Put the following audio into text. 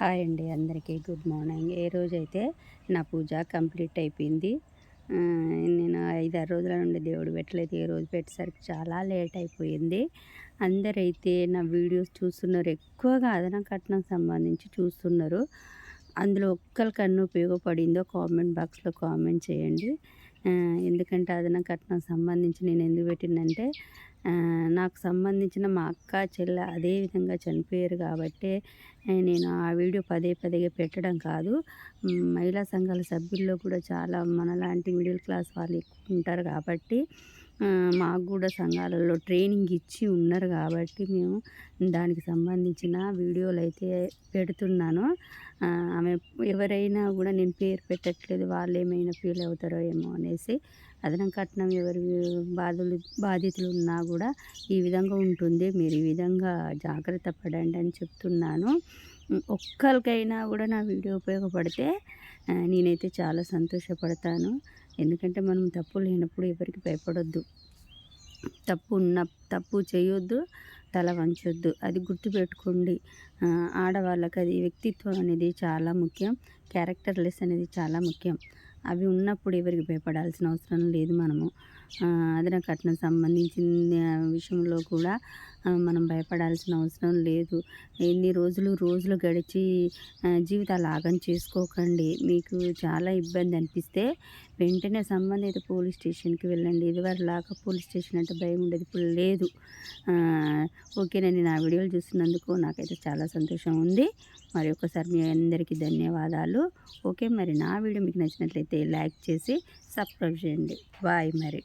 Hi అండి అందరికీ. Good morning. ఏ రోజైతే నా పూజ కంప్లీట్ అయిపోయింది నేను ఐదారు రోజుల నుండి దేవుడు పెట్టలేదు. ఏ రోజు పెట్టేసరికి చాలా లేట్ అయిపోయింది. అందరైతే నా వీడియోస్ చూస్తున్నారు. ఎక్కువగా అదన కట్నం సంబంధించి చూస్తున్నారు. అందులో ఒక్కరికన్నా ఉపయోగపడిందో కామెంట్ బాక్స్లో కామెంట్ చేయండి. ఎందుకంటే అదన కట్నం సంబంధించి నేను ఎందుకు పెట్టిందంటే నాకు సంబంధించిన మా అక్క చెల్లె అదే విధంగా చనిపోయారు కాబట్టి నేను ఆ వీడియో పదే పదేగా పెట్టడం కాదు. మహిళా సంఘాల సభ్యుల్లో కూడా చాలా మనలాంటి మిడిల్ క్లాస్ వాళ్ళు ఎక్కువ ఉంటారు కాబట్టి మాకు కూడా సంఘాలలో ట్రైనింగ్ ఇచ్చి ఉన్నారు కాబట్టి మేము దానికి సంబంధించిన వీడియోలు అయితే పెడుతున్నాను. ఆమె ఎవరైనా కూడా నేను పేరు పెట్టట్లేదు వాళ్ళు ఏమైనా ఫీల్ అవుతారో ఏమో అనేసి అదనం కట్నం ఎవరి బాధలు బాధితులు ఉన్నా కూడా ఈ విధంగా ఉంటుంది. మీరు ఈ విధంగా జాగ్రత్త పడండి అని చెప్తున్నాను. ఒక్కరికైనా కూడా నా వీడియో ఉపయోగపడితే నేనైతే చాలా సంతోషపడతాను. ఎందుకంటే మనం తప్పు లేనప్పుడు ఎవరికి భయపడొద్దు. తప్పు ఉన్న తప్పు చేయొద్దు తల వంచొద్దు. అది గుర్తుపెట్టుకోండి. ఆడవాళ్ళకి అది వ్యక్తిత్వం అనేది చాలా ముఖ్యం. క్యారెక్టర్లెస్ అనేది చాలా ముఖ్యం. అవి ఉన్నప్పుడు ఎవరికి భయపడాల్సిన అవసరం లేదు మనము. అదన కట్నం సంబంధించిన విషయంలో కూడా మనం భయపడాల్సిన అవసరం లేదు. ఎన్ని రోజులు రోజులు గడిచి జీవితాలు ఆగం చేసుకోకండి. మీకు చాలా ఇబ్బంది అనిపిస్తే వెంటనే సంబంధిత పోలీస్ స్టేషన్కి వెళ్ళండి. ఇదివరలాగా పోలీస్ స్టేషన్ అంటే భయం ఉండేది. ఇప్పుడు లేదు. ఓకేనండి. నా వీడియోలు చూస్తున్నందుకు నాకైతే చాలా సంతోషం ఉంది. మరి ఒకసారి మీ అందరికీ ధన్యవాదాలు. ఓకే మరి నా వీడియో మీకు నచ్చినట్లయితే లైక్ చేసి సబ్స్క్రైబ్ చేయండి. బాయ్ మరి.